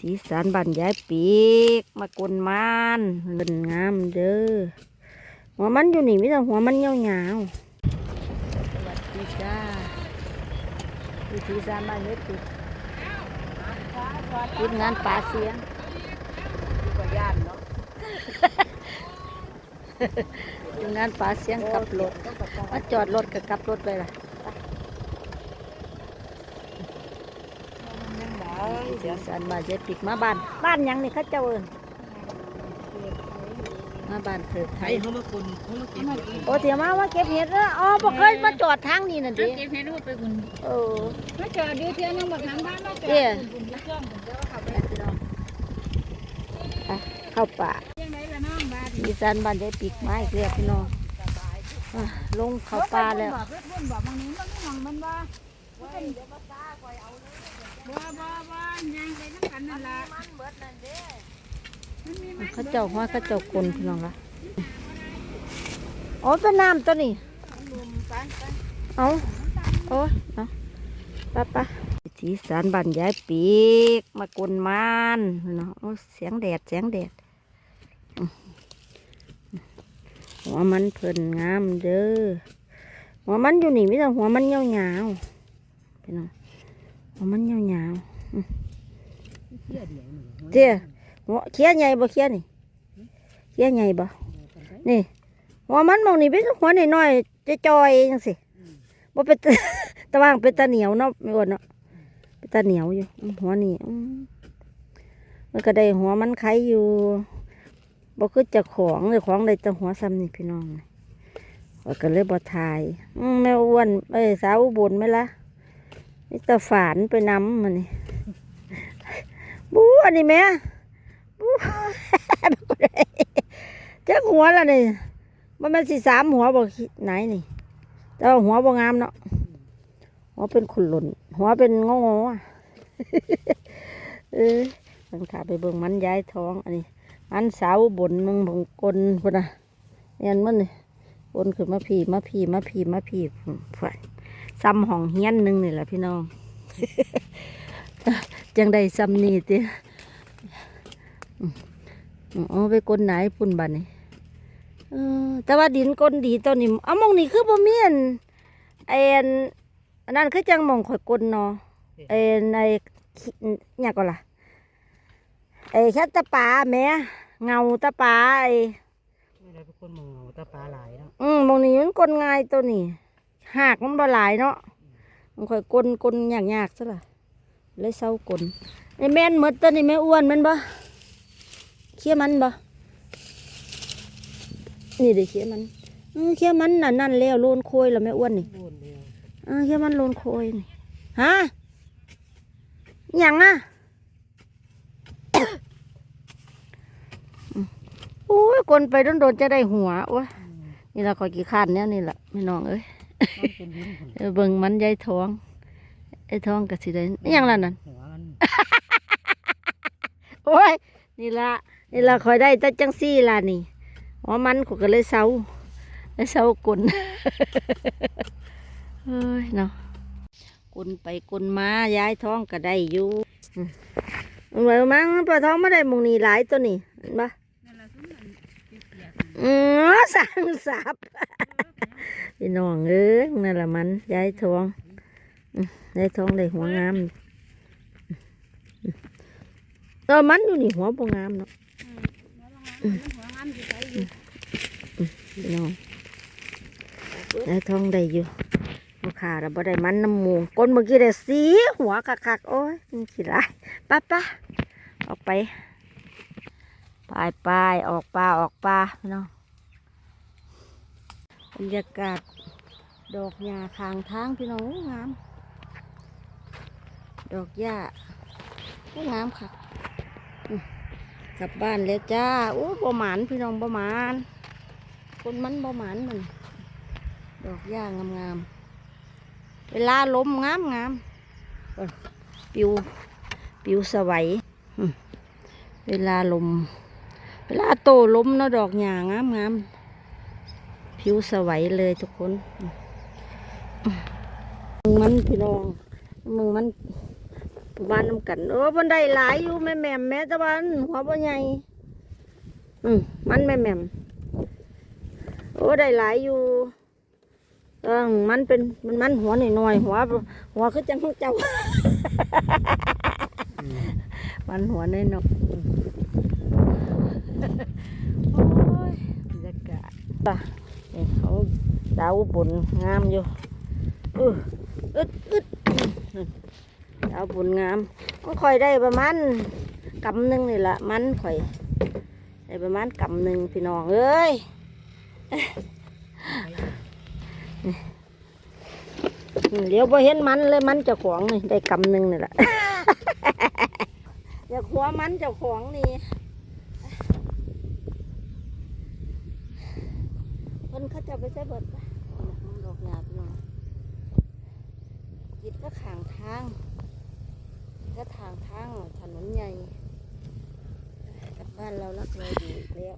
สีสันบันยายปีก มากลมานเล่นงามเด้อหัวมันอยู่นี่มิแต่หัวมันยาวๆสวัสดีจ้าวิธีสานบ้านยายปีกทีมงานป่าเสียงกว่าย่านเนาะทีมงานป่าเสียงกลับรถมาจอดรถกับกลับรถไปล่ะ ยังได้สีสันบ้านยายปีกมาบ้าน บ้านหยังนี่เข้าเจ้าเอินมาบ้านเถิดไทไอ้ยเขามาคนเขามาเก็บเห็ดโอ้เถียมาว่าเก็บเห็ดแล้วอ๋อบ่เคยมาจอดทางนี้นั่นเก็ดิบให้รูปไปคุณเออมาจอดดูเที่ยวยังบอกทางบ้านมาจอดเดี๋ยวคุณคุณเครื่องคุณเจ้าขับไปพี่น้องไปเข้าป่ายังไงละน้องบ้านอีสานบ้านยายปีกไม้เรียกพี่น้องอะลงเข้าป่าแล้ว ขาเจ้าหัวเขาเจ้ากลนพี่น้องละอ๋อเป็นน้ำตัวนี้เอาโอ้ยเอาไปไปสีสานบ้านยายปีกมากลมานเนาะโอ้เสียงแดดเสียงแดดอืมหัวมันเพิ่นงามเด้อหัวมันอยู่นี่มิแต่หัวมันยาวๆพี่น้องหัวมันยาวๆอืมเจ้หัว เขี้ยใหญ่บ่เขี้ยนี่เขี้ยใหญ่บ่นี่หัวมันมองนี่เป็นหัวน้อยๆจะจอยๆจังสิบ่เป็นตะว่างเป็นตะเหนียวเนาะไม่อ้วนเนาะเป็นตะเหนียวอยู่หัวนี่มันก็ได้หัวมันไข่อยู่บ่คือจะของเลยของได้แต่หัวซ้ำนี่พี่น้องข้อยก็เลยบ่ทายแม่อ้วนเอ้ยสาวอุบลไหมล่ะนี่ตะฝานไปน้ำมันนี่บูอันนี้แม่ จ้าหัวละนี่มันมันสิสามหัวบ่ไหนนี่ แต่ว่าหัวบ่งามเนาะหัวเป็นขุนหล่นหัวเป็นงองๆอะเออมันขาไปเบิ่งมันย้ายท้องอันนี้มันสาวบนมึงบงกลพุ่นนะเนี่ยมันนี่บนขึ้นมาพีมาพีมาพีมาพีฝ่ายซ้ำห้องเฮี้ยนหนึงนี่แหละพี่น้องจังได้ซ้ำนี่ติ อ๋อไปกลไหนพุ่นบัดนี่เออแต่ว่าดินก้นดีตัวนี้เอามองนี่คือบ่มีอันไอ้อันอันนั้นคือจังหมองข่อยกลเนาะไอ้ในขี้หยังก็ล่ะไอ้แค่ตะปาแหม่เงาตะปาไอ้ไม่ได้เป็นคนมองเงาตาปลาหลายเนาะอืมหมองนี้มันกลง่ายตัวนี้หากมันบ่หลายเนาะมันข่อยกลกลยากๆซะล่ะเลยเศร้ากลไอ้แม่นหมดตัวนี้แม่อ้วนแมันบ่ เคี้ยมันบ่นี่เด้เคี้ยมันเออเคี้ยมันนั่นนั่นแล้วโลนโคยแล้วแม่อ้วนนี่โดนเดียวเออเคี้ยมันโลนโคยนี่ฮะหยังอะโอ้ยกลไปโดนๆจะได้หัวโอ้ยนี่ละคอยกี่ขันเนี่ยนี่แหละพี่น้องเอ้ยมันเป็นดินผลเออเบิ่งมันยายท้องไอ้ท้องก็สิได้อิหยังล่ะนั่นหัวมันโอ้ยนี่ละ นี่ละคอยได้แต่จังซี่ล่ะนี่หัวมันขก็เลยเศร้าเลยเศร้ากลนเฮ้ยเนาะกลนไปกลนมาย้ายท้องก็ได้อยู่อืมเอาไว้มั้งปลาท้องไม่ได้มองนี่หลายตัวนี่เห็นปะนั่นละซุ่มนั่นเปียกอือสั่งสับพี่น้องเอ้ยนั่นละมันย้ายท้องย้ายท้องได้หัวงามอืมเออมันอยู่นี่หัวบ่งามเนาะ พี่น้องย้ท้องได้อยู่ลูกค้าเราบ่ได้มันน้ำมูก้นเมื่อกี้ได้สีหัวคักๆโอ้ยขี้ไรายป้าป้าออกไปไปไปออกป่าออกป่าพี่น้องบรรยากาศดอกหญ้าคางทางพี่น้องงาม ดอกหญ้าโอ้งามค่ะ กลับบ้านแล้วจ้าโอ้บ่หมานพี่น้องบ่หมานคนมันบ่หมานมันดอกหญ้างามๆเวลาลมงามงามๆเอิ้นปิวปิวสวัยเวลาลม เวลาโตลมเนาะดอกหญ้างามงามๆผิวสวัยเลยทุกคนมึงมันพี่น้องมึงมัน ประมาณน้ำกันโอ้บันไดหลายอยู่แม่แหม่มแม่ตะวันหัวบ่ใหญ่อืมมันแม่แหม่มโอ้ได้หลายอยู่เออมันเป็นมันมันหัวหน่อยๆหัวหัวคือจังของเจ้า มันหัวน้อยๆโอ้ยบรรยากาศป่ะนี่เขาดาวบนงามอยู่อึดอึด เอาวบนงามมันค่อยได้ประมาณกำหนึ่งนี่ละมันค่อยได้ประมาณกำหนึ่งพี่น้องเอ้ยเดี๋ยวพอเห็นมันเลยมันจะของนี่ได้กำหนึ่งนี่แหละอย่าหัวมันจ้าของนี่เพิ่นเขาจะไปใช้เบิดปะมันดอกหยาพี่น้องจิตก็ขางทาง ก็ทางทางถนนใหญ่กลับบ้านเราลักเลยอยู่แล้ว